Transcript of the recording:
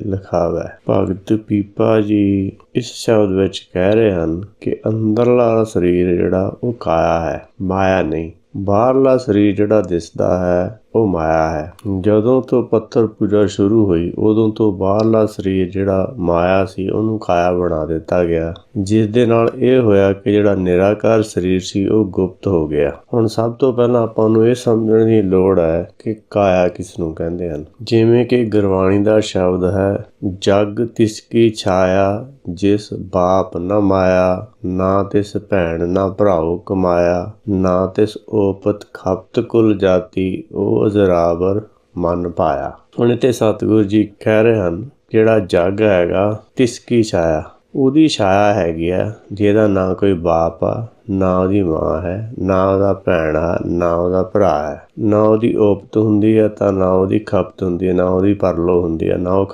ਲਿਖਾਵਾ। ਲਿਖਾਵੈ ਭਗਤ ਪੀਪਾ ਜੀ ਇਸ ਸ਼ਬਦ ਵਿੱਚ ਕਹਿ ਰਹੇ ਹਨ ਕਿ ਅੰਦਰਲਾ ਸਰੀਰ ਜਿਹੜਾ ਉਹ ਕਾਇਆ ਹੈ, ਮਾਇਆ ਨਹੀਂ। ਬਾਹਰਲਾ ਸਰੀਰ ਜਿਹੜਾ ਦਿਸਦਾ ਹੈ ਉਹ ਮਾਇਆ ਹੈ। ਜਦੋਂ ਤੋਂ ਪੱਥਰ ਪੂਜਾ ਸ਼ੁਰੂ ਹੋਈ, ਉਦੋਂ ਤੋਂ ਬਾਹਰਲਾ ਸਰੀਰ ਜਿਹੜਾ ਮਾਇਆ ਸੀ, ਉਹਨੂੰ ਕਾਇਆ ਬਣਾ ਦਿੱਤਾ ਗਿਆ। ਜਿਸ ਦੇ ਨਾਲ ਇਹ ਹੋਇਆ ਕਿ ਜਿਹੜਾ ਨਿਰਾਕਾਰ ਸਰੀਰ ਸੀ, ਉਹ ਗੁਪਤ ਹੋ ਗਿਆ। ਹੁਣ ਸਭ ਤੋਂ ਪਹਿਲਾਂ ਆਪਾਂ ਨੂੰ ਇਹ ਸਮਝਣ ਦੀ ਲੋੜ ਹੈ ਕਿ ਕਾਇਆ ਕਿਸ ਨੂੰ ਕਹਿੰਦੇ ਹਨ। ਜਿਵੇਂ ਕਿ ਗੁਰਬਾਣੀ ਦਾ ਸ਼ਬਦ ਹੈ, ਜਗ ਤਿਸ ਕੀ ਛਾਇਆ, ਜਿਸ ਬਾਪ ਨ ਮਾਇਆ, ਨਾ ਤਿਸ ਭੈਣ ਨਾ ਭਰਾਓ ਕਮਾਇਆ, ਨਾ ਤਿਸ ਓਪਤ ਖਪਤ ਕੁਲ ਜਾਤੀ, ਉਹ ਅਜ਼ਰਾਬਰ ਮਨ ਪਾਇਆ। ਹੁਣ ਇੱਥੇ ਸਤਿਗੁਰੂ ਜੀ ਕਹਿ ਰਹੇ ਹਨ, ਜਿਹੜਾ ਜੱਗ ਹੈਗਾ, ਤਿਸ ਕੀ ਛਾਇਆ? ਉਹਦੀ ਛਾਇਆ ਹੈਗੀ ਆ, ਜਿਹਦਾ ਨਾ ਕੋਈ ਬਾਪ ਆ, ਨਾ ਉਹਦੀ ਮਾਂ ਹੈ, ਨਾ ਉਹਦਾ ਭੈਣ ਆ, ਨਾ ਉਹਦਾ ਭਰਾ ਹੈ। ਨਾ ਉਹਦੀ ਓਪਤ ਹੁੰਦੀ ਹੈ ਤਾਂ ਨਾ ਉਹਦੀ ਖਪਤ ਹੁੰਦੀ ਹੈ ਨਾ ਉਹਦੀ ਪਰਲੋ ਹੁੰਦੀ ਹੈ ਨਾ ਉਹ